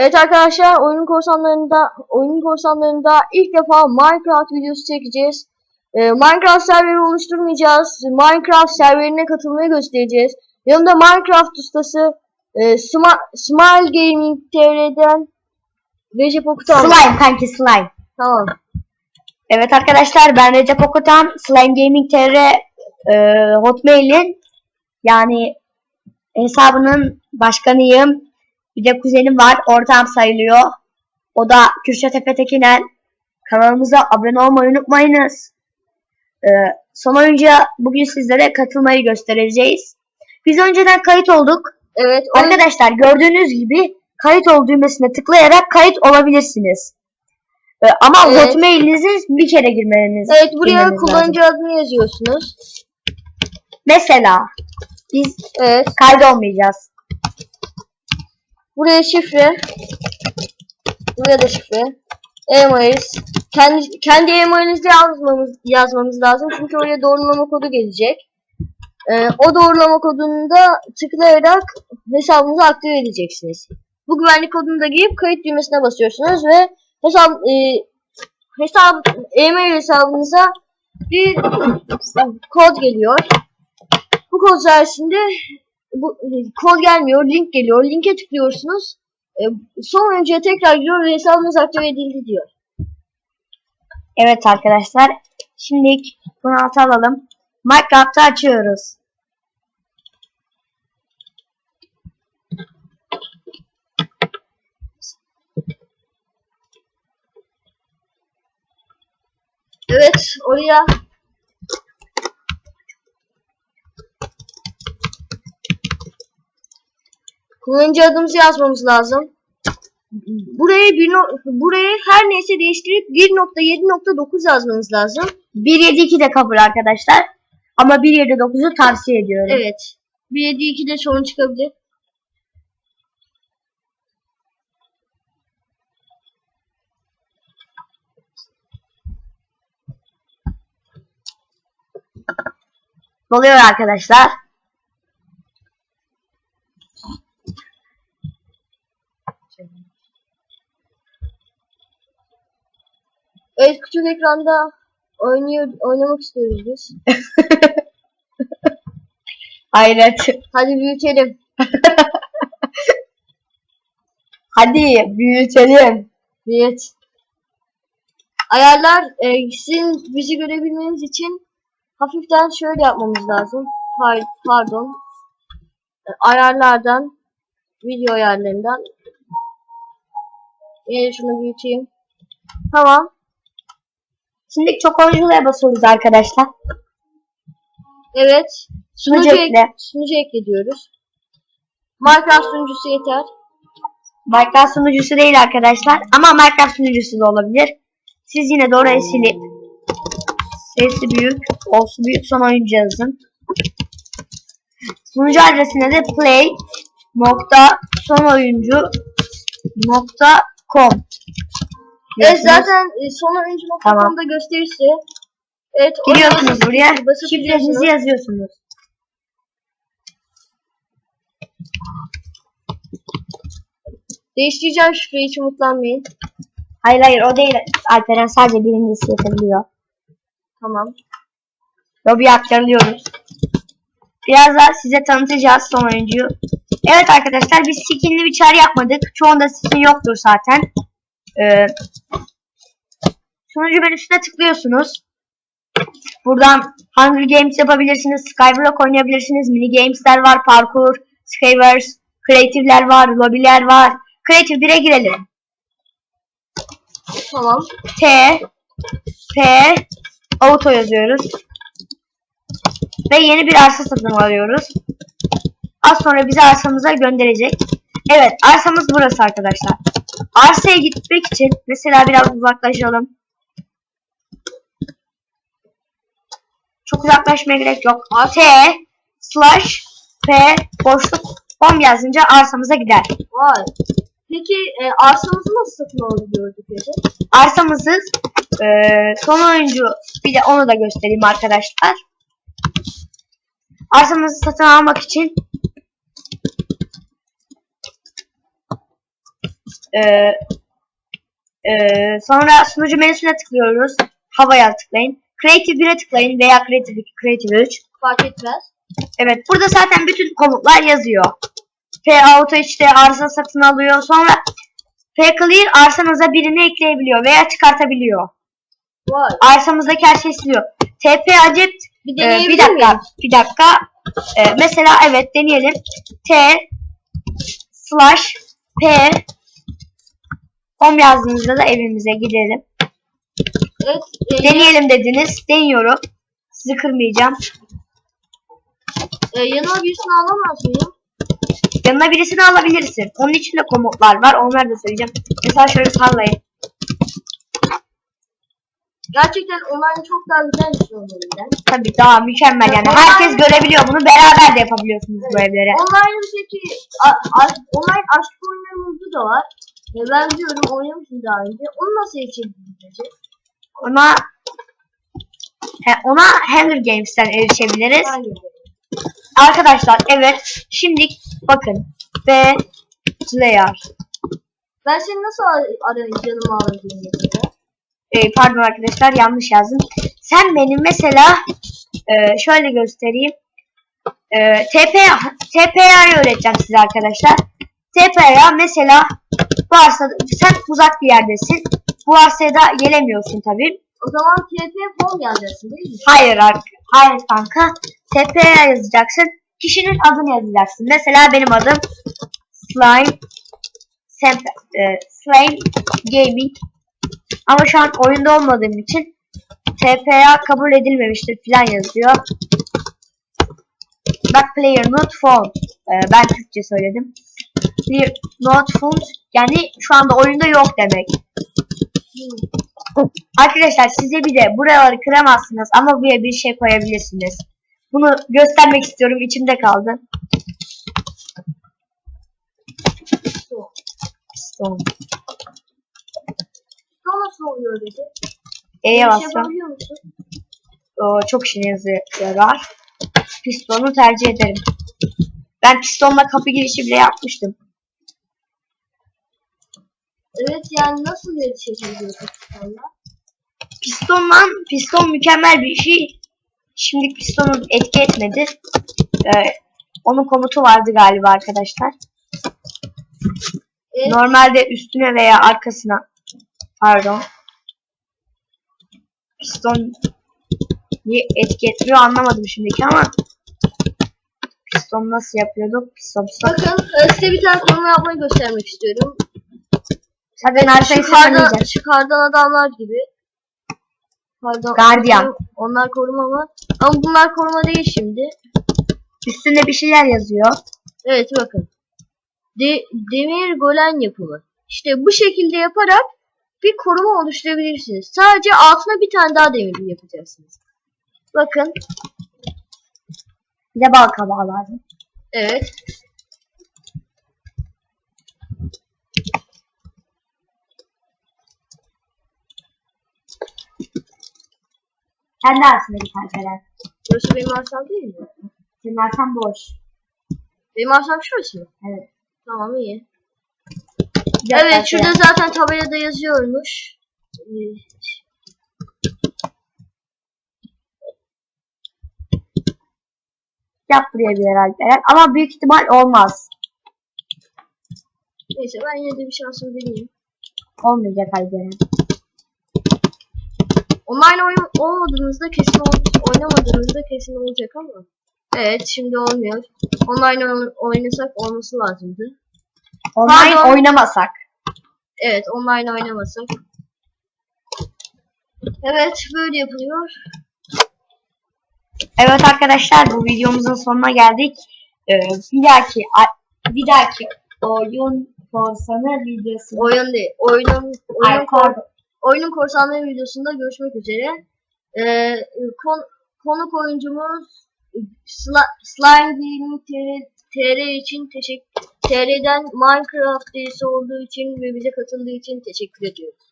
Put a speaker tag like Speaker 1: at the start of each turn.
Speaker 1: Evet arkadaşlar oyun korsanlarında oyun korsanlarında ilk defa Minecraft videosu çekeceğiz. Ee, Minecraft serveri oluşturmayacağız. Minecraft serverine katılmayı göstereceğiz. Yanımda Minecraft ustası e, Sma- Smile Gaming TR'den Recep Okutan.
Speaker 2: Slime kanki slime.
Speaker 1: Tamam.
Speaker 2: Evet arkadaşlar ben Recep Okutan. Slime Gaming TR e, Hotmail'in yani hesabının başkanıyım. Bir de kuzenim var. Ortağım sayılıyor. O da Kürşat Efe Tekiner. Kanalımıza abone olmayı unutmayınız. E, son oyuncuya bugün sizlere katılmayı göstereceğiz. Biz önceden kayıt olduk.
Speaker 1: Evet.
Speaker 2: Arkadaşlar gördüğünüz gibi kayıt ol düğmesine tıklayarak kayıt olabilirsiniz. Ee, ama
Speaker 1: Evet.
Speaker 2: hotmailinizi bir kere girmeniz
Speaker 1: Evet buraya kullanıcı
Speaker 2: lazım.
Speaker 1: adını yazıyorsunuz.
Speaker 2: Mesela biz
Speaker 1: Evet.
Speaker 2: kaydolmayacağız.
Speaker 1: Buraya şifre. Buraya da şifre. E-mail. Kendi, kendi e-mailinizi yazmamız, yazmamız lazım. Çünkü oraya doğrulama kodu gelecek. Ee, o doğrulama kodunu da tıklayarak hesabınızı aktive edeceksiniz. Bu güvenlik kodunu da girip kayıt düğmesine basıyorsunuz ve hesap e, hesap e-mail hesabınıza bir kod geliyor. Bu kod sayesinde bu kod gelmiyor, link geliyor. Linke tıklıyorsunuz. E, son oyuncuya tekrar giriyor ve hesabınız aktive edildi diyor.
Speaker 2: Evet arkadaşlar. Şimdi bunu alta alalım. Minecraft'ı açıyoruz.
Speaker 1: Evet, oraya kullanıcı adımızı yazmamız lazım. Buraya bir no buraya her neyse değiştirip 1.7.9 yazmanız lazım.
Speaker 2: 172 de kabul arkadaşlar. Ama 179'u tavsiye ediyorum.
Speaker 1: Evet. 1.7.2'de sorun çıkabilir.
Speaker 2: Doluyor arkadaşlar.
Speaker 1: Evet, küçük ekranda oynuyor oynamak istiyoruz biz.
Speaker 2: Hayret.
Speaker 1: Hadi büyütelim.
Speaker 2: Hadi büyütelim.
Speaker 1: Evet. Ayarlar e, sizin bizi görebilmeniz için hafiften şöyle yapmamız lazım. Par- pardon. E, ayarlardan video ayarlarından Yine şunu büyüteyim. Tamam.
Speaker 2: Şimdi çok oyunculuğa basıyoruz arkadaşlar.
Speaker 1: Evet.
Speaker 2: Sunucu
Speaker 1: ek-
Speaker 2: ekle.
Speaker 1: sunucu ekle diyoruz. Minecraft sunucusu yeter.
Speaker 2: Minecraft sunucusu değil arkadaşlar. Ama Minecraft sunucusu da olabilir. Siz yine de orayı silip sesi büyük, olsun büyük son oyuncu yazın. Sunucu adresine de play nokta son oyuncu nokta com
Speaker 1: Evet zaten e, son oyuncu
Speaker 2: Tamam.
Speaker 1: noktasında gösterisi. Evet.
Speaker 2: Giriyorsunuz buraya. Şifrenizi yazıyorsunuz.
Speaker 1: Değiştireceğim şifreyi hiç umutlanmayın.
Speaker 2: Hayır hayır o değil. Alperen sadece birincisi yetebiliyor.
Speaker 1: Tamam.
Speaker 2: Lobby'ye aktarılıyoruz. Biraz daha size tanıtacağız son oyuncuyu. Evet arkadaşlar biz skinli bir çağrı yapmadık. Çoğunda skin yoktur zaten. Ee, sunucu menüsüne tıklıyorsunuz. Buradan Hunger Games yapabilirsiniz. Skyblock oynayabilirsiniz. Mini Games'ler var. Parkur, Skywars, Creative'ler var. Lobby'ler var. Creative 1'e girelim.
Speaker 1: Tamam.
Speaker 2: T P auto yazıyoruz. Ve yeni bir arsa satın alıyoruz. Az sonra bizi arsamıza gönderecek. Evet arsamız burası arkadaşlar. Arsaya gitmek için mesela biraz uzaklaşalım. Çok uzaklaşmaya gerek yok. T slash P boşluk com yazınca arsamıza gider.
Speaker 1: Vay. Peki e, arsamızı nasıl satın alabiliyorduk
Speaker 2: arsamızı eee son oyuncu bir de onu da göstereyim arkadaşlar. Arsamızı satın almak için Ee, e, sonra sunucu menüsüne tıklıyoruz. Havaya tıklayın. Creative 1'e tıklayın veya Creative 2, Creative 3.
Speaker 1: Fark etmez.
Speaker 2: Evet burada zaten bütün komutlar yazıyor. P auto işte arsa satın alıyor. Sonra P clear arsanıza birini ekleyebiliyor veya çıkartabiliyor.
Speaker 1: Vay.
Speaker 2: Arsamızdaki her şey siliyor. TP accept
Speaker 1: Bir
Speaker 2: Ee,
Speaker 1: deneyebilir
Speaker 2: bir dakika,
Speaker 1: miyim?
Speaker 2: bir dakika. Ee, mesela evet deneyelim. T slash P home yazdığınızda da evimize gidelim.
Speaker 1: Evet. E,
Speaker 2: Deneyelim dediniz. Deniyorum. Sizi kırmayacağım.
Speaker 1: e, yanıma birisini alamaz mıyım?
Speaker 2: Yanına birisini alabilirsin. Onun için de komutlar var. Onları da söyleyeceğim. Mesela şöyle sallayın.
Speaker 1: Gerçekten onlar çok daha güzelmiş onlarından.
Speaker 2: Tabii daha mükemmel yani.
Speaker 1: Ya,
Speaker 2: Herkes
Speaker 1: online-
Speaker 2: görebiliyor bunu. Beraber de yapabiliyorsunuz bu evlere.
Speaker 1: Online peki a- a- online aşk oyunlarımızda da var. E, ben biliyorum oynamışım daha önce. Onu nasıl geçebiliriz?
Speaker 2: Ona he, ona Hunger Games'ten erişebiliriz.
Speaker 1: Hangi?
Speaker 2: Arkadaşlar evet şimdi bakın ve Slayer.
Speaker 1: Ben seni nasıl ar- arayayım canımı alabilirim?
Speaker 2: Ee, pardon arkadaşlar yanlış yazdım. Sen benim mesela e, şöyle göstereyim. E, TP TPA'yı öğreteceğim size arkadaşlar. TPA mesela bu arsada sen uzak bir yerdesin. Bu arsaya da gelemiyorsun tabii.
Speaker 1: O zaman TP form yazacaksın değil mi?
Speaker 2: Hayır hayır kanka. TPA yazacaksın. Kişinin adını yazacaksın. Mesela benim adım Slime Semp e, Slime Gaming. Ama şu an oyunda olmadığım için TPA kabul edilmemiştir filan yazıyor. Bak player not found. E, ben Türkçe söyledim. Not found yani şu anda oyunda yok demek. Arkadaşlar size bir de buraları kıramazsınız ama buraya bir şey koyabilirsiniz. Bunu göstermek istiyorum. içimde kaldı. Piston.
Speaker 1: Nasıl oluyor dedi?
Speaker 2: E'ye
Speaker 1: Bir şey
Speaker 2: çok işinize yarar. Pistonu tercih ederim. Ben pistonla kapı girişi bile yapmıştım.
Speaker 1: Evet yani nasıl bir yapıyorsun sonra?
Speaker 2: Pistonla piston mükemmel bir şey. Şimdi pistonu etki etmedi. Ee, onun komutu vardı galiba arkadaşlar.
Speaker 1: Evet.
Speaker 2: Normalde üstüne veya arkasına pardon piston niye etki etmiyor anlamadım şimdiki ama piston nasıl yapıyorduk? Piston piston.
Speaker 1: Bakın e, size bir tane konuma yapmayı göstermek istiyorum.
Speaker 2: Zaten haritayı
Speaker 1: Şu kardan,
Speaker 2: sıfırlayacağım.
Speaker 1: şu kardan adamlar gibi. Pardon.
Speaker 2: Gardiyan.
Speaker 1: Onlar koruma mı? Ama bunlar koruma değil şimdi.
Speaker 2: Üstünde bir şeyler yazıyor.
Speaker 1: Evet bakın. De- demir golem yapımı. İşte bu şekilde yaparak bir koruma oluşturabilirsiniz. Sadece altına bir tane daha demir yapacaksınız. Bakın.
Speaker 2: Bir de bal kabağı lazım.
Speaker 1: Evet.
Speaker 2: Kendi arasındaki parçalar.
Speaker 1: Burası benim arsam değil mi?
Speaker 2: Senin arsan boş.
Speaker 1: Benim arsam şurası mı?
Speaker 2: Evet.
Speaker 1: Tamam iyi.
Speaker 2: Bir
Speaker 1: Evet şurada zaten tabelada yazıyormuş. Ee,
Speaker 2: Yap buraya bir Alperen. Ama büyük ihtimal olmaz.
Speaker 1: Neyse ben yine de bir şansımı deneyeyim.
Speaker 2: Olmayacak Alperen.
Speaker 1: Online oyun olmadığınızda kesin oynamadığınızda kesin olacak ama. Evet şimdi olmuyor. Online oyn- oynasak olması lazımdı.
Speaker 2: Online
Speaker 1: Pardon.
Speaker 2: oynamasak.
Speaker 1: Evet online oynamasak. Evet böyle yapılıyor.
Speaker 2: Evet arkadaşlar bu videomuzun sonuna geldik. Ee, bir dahaki bir dahaki oyun korsanı videosu.
Speaker 1: Oyun değil. Oyunun,
Speaker 2: Ay,
Speaker 1: oyunun, kor- oyunun korsanlığı videosunda görüşmek üzere. Ee, kon, konuk oyuncumuz Sla- Slime Gaming TR, TR için teşekkür TR'den Minecraft üyesi olduğu için ve bize katıldığı için teşekkür ediyoruz.